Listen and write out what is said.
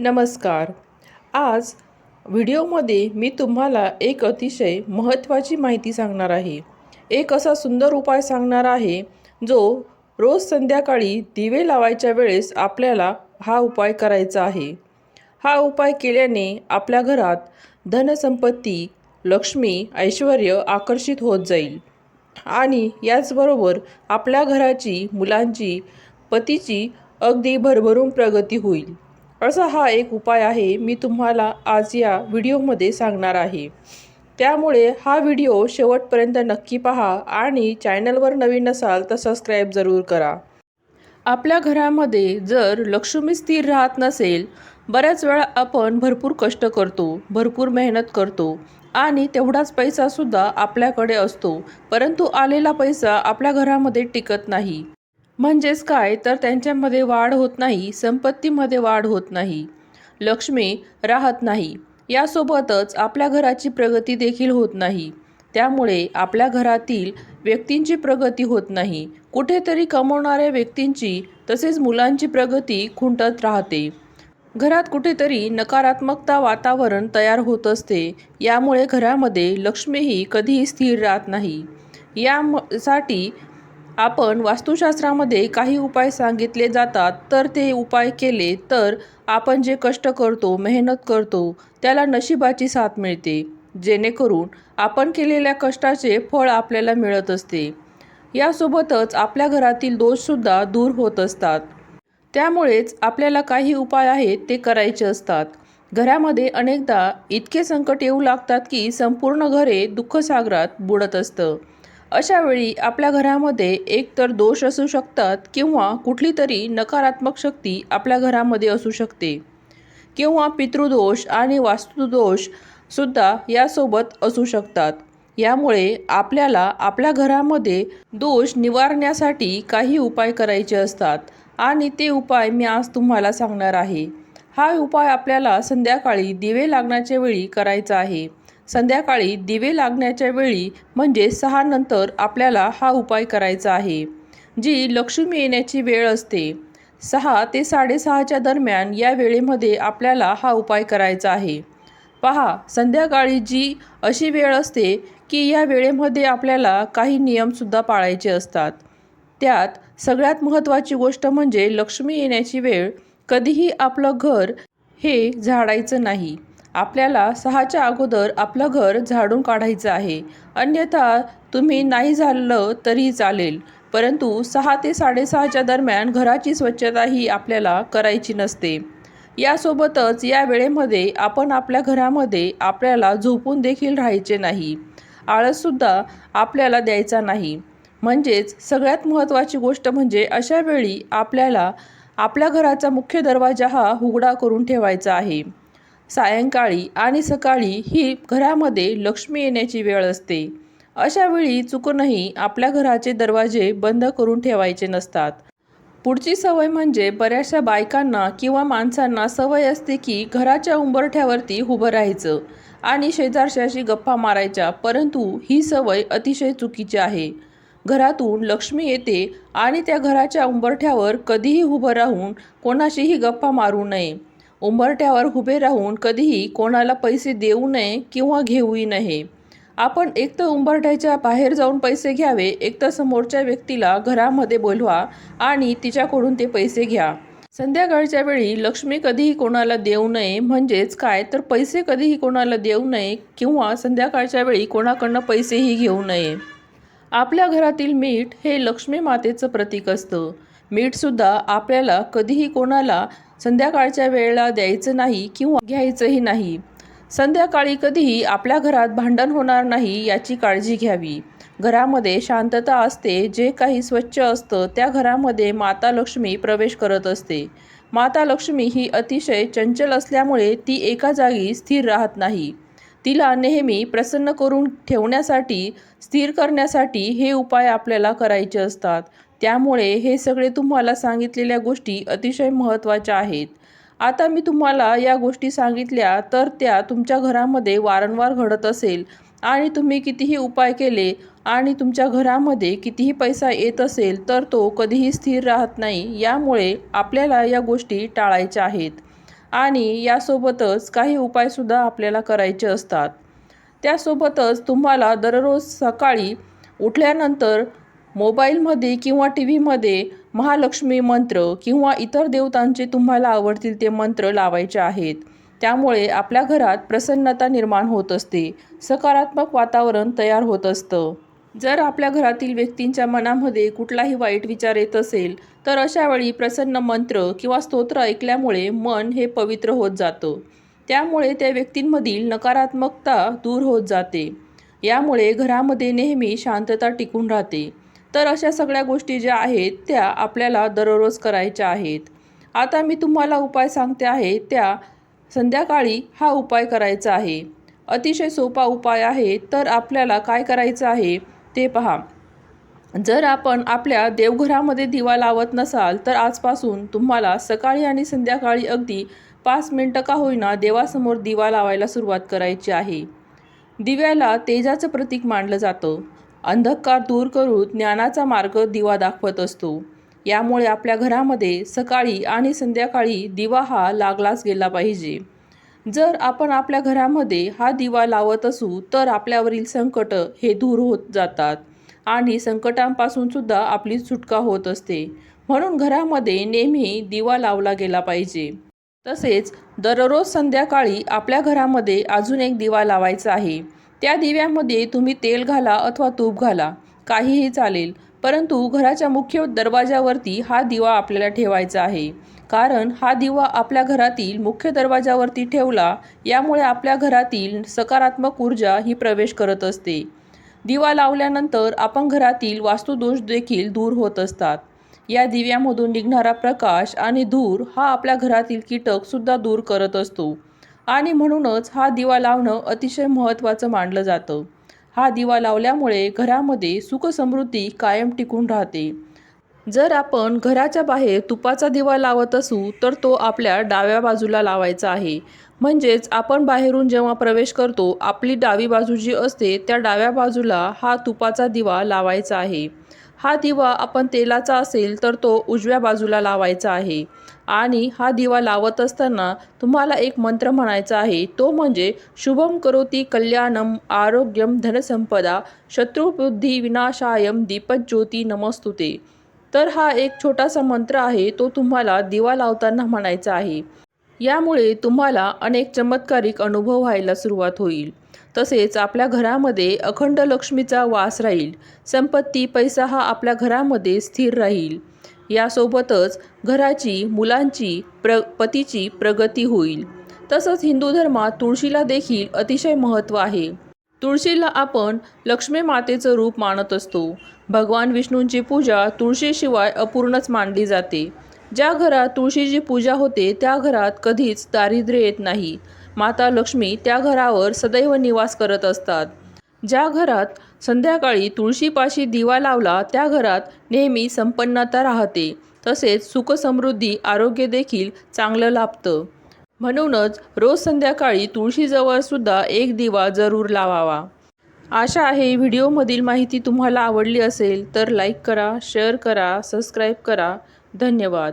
नमस्कार. आज व्हिडिओमध्ये मी तुम्हाला एक अतिशय महत्त्वाची माहिती सांगणार आहे. एक असा सुंदर उपाय सांगणार आहे जो रोज संध्याकाळी दिवे लावायच्या वेळेस आपल्याला हा उपाय करायचा आहे. हा उपाय केल्याने आपल्या घरात धनसंपत्ती लक्ष्मी ऐश्वर आकर्षित होत जाईल. आणि याचबरोबर आपल्या घराची मुलांची पतीची अगदी भरभरून प्रगती होईल. असा हा एक उपाय आहे मी तुम्हाला आज या व्हिडिओमध्ये सांगणार आहे. त्यामुळे हा व्हिडिओ शेवटपर्यंत नक्की पहा आणि चॅनलवर नवीन असाल तर सबस्क्राईब जरूर करा. आपल्या घरामध्ये जर लक्ष्मी स्थिर राहत नसेल बऱ्याच वेळा आपण भरपूर कष्ट करतो भरपूर मेहनत करतो आणि तेवढाच पैसासुद्धा आपल्याकडे असतो परंतु आलेला पैसा आपल्या घरामध्ये टिकत नाही. म्हणजेच काय? तर त्यांच्यामध्ये वाढ होत नाही संपत्तीमध्ये वाढ होत नाही लक्ष्मी राहत नाही. यासोबतच आपल्या घराची प्रगती देखील होत नाही. त्यामुळे आपल्या घरातील व्यक्तींची प्रगती होत नाही. कुठेतरी कमवणाऱ्या व्यक्तींची तसेच मुलांची प्रगती खुंटत राहते. घरात कुठेतरी नकारात्मकता वातावरण तयार होत असते. यामुळे घरामध्ये लक्ष्मीही कधीही स्थिर राहत नाही. यासाठी आपण वास्तुशास्त्रामध्ये काही उपाय सांगितले जातात तर ते उपाय केले तर आपण जे कष्ट करतो मेहनत करतो त्याला नशिबाची साथ मिळते. जेणेकरून आपण केलेल्या कष्टाचे फळ आपल्याला मिळत असते. यासोबतच आपल्या घरातील दोषसुद्धा दूर होत असतात. त्यामुळेच आपल्याला काही उपाय आहेत ते करायचे असतात. घरामध्ये अनेकदा इतके संकट येऊ लागतात की संपूर्ण घरे दुःखसागरात बुडत असतं. अशावेळी आपल्या घरामध्ये एकतर दोष असू शकतात किंवा कुठली तरी नकारात्मक शक्ती आपल्या घरामध्ये असू शकते. किंवा पितृदोष आणि वास्तुदोष सुद्धा यासोबत असू शकतात. यामुळे आपल्याला आपल्या घरामध्ये दोष निवारण्यासाठी काही उपाय करायचे असतात आणि ते उपाय मी आज तुम्हाला सांगणार आहे. हा उपाय आपल्याला संध्याकाळी दिवे लागण्याच्या वेळी करायचा आहे. संध्याकाळी दिवे लागण्याच्या वेळी म्हणजे सहा नंतर आपल्याला हा उपाय करायचा आहे जी लक्ष्मी येण्याची वेळ असते. सहा ते साडेसहाच्या दरम्यान या वेळेमध्ये आपल्याला हा उपाय करायचा आहे. पहा संध्याकाळी जी अशी वेळ असते की या वेळेमध्ये आपल्याला काही नियमसुद्धा पाळायचे असतात. त्यात सगळ्यात महत्त्वाची गोष्ट म्हणजे लक्ष्मी येण्याची वेळ कधीही आपलं घर हे झाडायचं नाही. आपल्याला सहाच्या अगोदर आपलं घर झाडून काढायचं आहे. अन्यथा तुम्ही नाही झालं तरी चालेल. परंतु सहा ते साडेसहाच्या दरम्यान घराची स्वच्छता ही आपल्याला करायची नसते. यासोबतच या वेळेमध्ये आपण आपल्या घरामध्ये आपल्याला झोपून देखील राहायचे नाही. आळससुद्धा आपल्याला द्यायचा नाही. म्हणजेच सगळ्यात महत्त्वाची गोष्ट म्हणजे अशा वेळी आपल्याला आपल्या घराचा मुख्य दरवाजा हा उघडा करून ठेवायचा आहे. सायंकाळी आणि सकाळी ही घरामध्ये लक्ष्मी येण्याची वेळ असते. अशा वेळी चुकूनही आपल्या घराचे दरवाजे बंद करून ठेवायचे नसतात. पुढची सवय म्हणजे बऱ्याचशा बायकांना किंवा माणसांना सवय असते की घराच्या उंबरठ्यावरती उभं राहायचं आणि शेजारशाशी गप्पा मारायच्या परंतु ही सवय अतिशय चुकीची आहे. घरातून लक्ष्मी येते आणि त्या घराच्या उंबरठ्यावर कधीही उभं राहून कोणाशीही गप्पा मारू नये. उंबरट्यावर उभे राहून कधीही कोणाला पैसे देऊ नये किंवा घेऊही नये. आपण एक तर उंबरठ्याच्या बाहेर जाऊन पैसे घ्यावे एक तर समोरच्या व्यक्तीला घरामध्ये बोलवा आणि तिच्याकडून ते पैसे घ्या. संध्याकाळच्या वेळी लक्ष्मी कधीही कोणाला देऊ नये म्हणजेच काय? तर पैसे कधीही कोणाला देऊ नये किंवा संध्याकाळच्या वेळी कोणाकडनं पैसेही घेऊ नये. आपल्या घरातील मीठ हे लक्ष्मी मातेचं प्रतीक असतं. मीठसुद्धा आपल्याला कधीही कोणाला संध्याकाळच्या वेळेला द्यायचं नाही किंवा घ्यायचंही नाही. संध्याकाळी कधीही आपल्या घरात भांडण होणार नाही याची काळजी घ्यावी. घरामध्ये शांतता असते जे काही स्वच्छ असतं त्या घरामध्ये माता लक्ष्मी प्रवेश करत असते. माता लक्ष्मी ही अतिशय चंचल असल्यामुळे ती एका जागी स्थिर राहत नाही. तिला नेहमी प्रसन्न करून ठेवण्यासाठी स्थिर करण्यासाठी हे उपाय आपल्याला करायचे असतात. त्यामुळे हे सगळे तुम्हाला सांगितलेल्या गोष्टी अतिशय महत्त्वाच्या आहेत. आता मी तुम्हाला या गोष्टी सांगितल्या तर त्या तुमच्या घरामध्ये वारंवार घडत असेल आणि तुम्ही कितीही उपाय केले आणि तुमच्या घरामध्ये कितीही पैसा येत असेल तर तो कधीही स्थिर राहत नाही यामुळे आपल्याला या गोष्टी टाळायच्या आहेत. आणि यासोबतच काही उपायसुद्धा आपल्याला करायचे असतात. त्यासोबतच तुम्हाला दररोज सकाळी उठल्यानंतर मोबाईलमध्ये किंवा टी व्हीमध्ये महालक्ष्मी मंत्र किंवा इतर देवतांचे तुम्हाला आवडतील ते मंत्र लावायचे आहेत. त्यामुळे आपल्या घरात प्रसन्नता निर्माण होत असते सकारात्मक वातावरण तयार होत असतं. जर आपल्या घरातील व्यक्तींच्या मनामध्ये कुठलाही वाईट विचार येत असेल तर अशावेळी प्रसन्न मंत्र किंवा स्तोत्र ऐकल्यामुळे मन हे पवित्र होत जातं. त्यामुळे त्या व्यक्तींमधील नकारात्मकता दूर होत जाते. यामुळे घरामध्ये नेहमी शांतता टिकून राहते. तर अशा सगळ्या गोष्टी ज्या आहेत त्या आपल्याला दररोज करायच्या आहेत. आता मी तुम्हाला उपाय सांगते आहे त्या संध्याकाळी हा उपाय करायचा आहे. अतिशय सोपा उपाय आहे तर आपल्याला काय करायचं आहे ते पहा. जर आपण आपल्या देवघरामध्ये दिवा लावत नसाल तर आजपासून तुम्हाला सकाळी आणि संध्याकाळी अगदी पाच मिनटं का होईना देवासमोर दिवा लावायला सुरुवात करायची आहे. दिव्याला तेजाचं प्रतीक मानलं जातं. अंधकार दूर करून ज्ञानाचा मार्ग दिवा दाखवत असतो. यामुळे आपल्या घरामध्ये सकाळी आणि संध्याकाळी दिवा हा लागलाच गेला पाहिजे. जर आपण आपल्या घरामध्ये हा दिवा लावत असू तर आपल्यावरील संकट हे दूर होत जातात आणि संकटांपासून सुद्धा आपली सुटका होत असते. म्हणून घरामध्ये नेहमी दिवा लावला गेला पाहिजे. तसेच दररोज संध्याकाळी आपल्या घरामध्ये अजून एक दिवा लावायचा आहे. त्या दिव्यामध्ये तुम्ही तेल घाला अथवा तूप घाला काहीही चालेल. परंतु घराच्या मुख्य दरवाजावरती हा दिवा आपल्याला ठेवायचा आहे. कारण हा दिवा आपल्या घरातील मुख्य दरवाजावरती ठेवला यामुळे आपल्या घरातील सकारात्मक ऊर्जा ही प्रवेश करत असते. दिवा लावल्यानंतर आपण घरातील वास्तुदोष देखील दूर होत असतात. या दिव्यामधून निघणारा प्रकाश आणि धूर हा आपल्या घरातील कीटकसुद्धा दूर करत असतो. आणि म्हणूनच हा दिवा लावणं अतिशय महत्त्वाचं मानलं जातं. हा दिवा लावल्यामुळे घरामध्ये सुखसमृद्धी कायम टिकून राहते. जर आपण घराच्या बाहेर तुपाचा दिवा लावत असू तर तो आपल्या डाव्या बाजूला लावायचा आहे. म्हणजेच आपण बाहेरून जेव्हा प्रवेश करतो आपली डावी बाजू जी असते त्या डाव्या बाजूला हा तुपाचा दिवा लावायचा आहे. हा दिवा आपण तेलाचा असेल तर तो उजव्या बाजूला लावायचा आहे. आणि हा दिवा लावत असताना तुम्हाला एक मंत्र म्हणायचा आहे. तो म्हणजे शुभम करोती कल्याणम आरोग्यम धनसंपदा शत्रुबुद्धी विनाशायम दीपज्योती नमस्तुते. तर हा एक छोटासा मंत्र आहे. तो तुम्हाला दिवा लावताना म्हणायचा आहे. यामुळे तुम्हाला अनेक चमत्कारिक अनुभव व्हायला सुरुवात होईल. तसेच आपल्या घरामध्ये अखंड लक्ष्मीचा वास राहील. संपत्ती पैसा हा आपल्या घरामध्ये स्थिर राहील. यासोबतच घराची मुलांची प्र पतीची प्रगती होईल. तसंच हिंदू धर्मात तुळशीला देखील अतिशय महत्त्व आहे. तुळशीला आपण लक्ष्मी मातेचं रूप मानत असतो. भगवान विष्णूंची पूजा तुळशीशिवाय अपूर्णच मानली जाते. ज्या घरात तुळशीची पूजा होते त्या घरात कधीच दारिद्र्य येत नाही. माता लक्ष्मी त्या घरावर सदैव निवास करत असतात. ज्या घरात संध्याकाळी तुळशीपाशी दिवा लावला त्या घरात नेहमी संपन्नता राहते. तसेच सुखसमृद्धी आरोग्य देखील चांगलं लाभतं. म्हणूनच रोज संध्याकाळी तुळशीजवळ सुद्धा एक दिवा जरूर लावावा. आशा आहे व्हिडिओमधील माहिती तुम्हाला आवडली असेल तर लाईक करा शेअर करा सबस्क्राईब करा. धन्यवाद.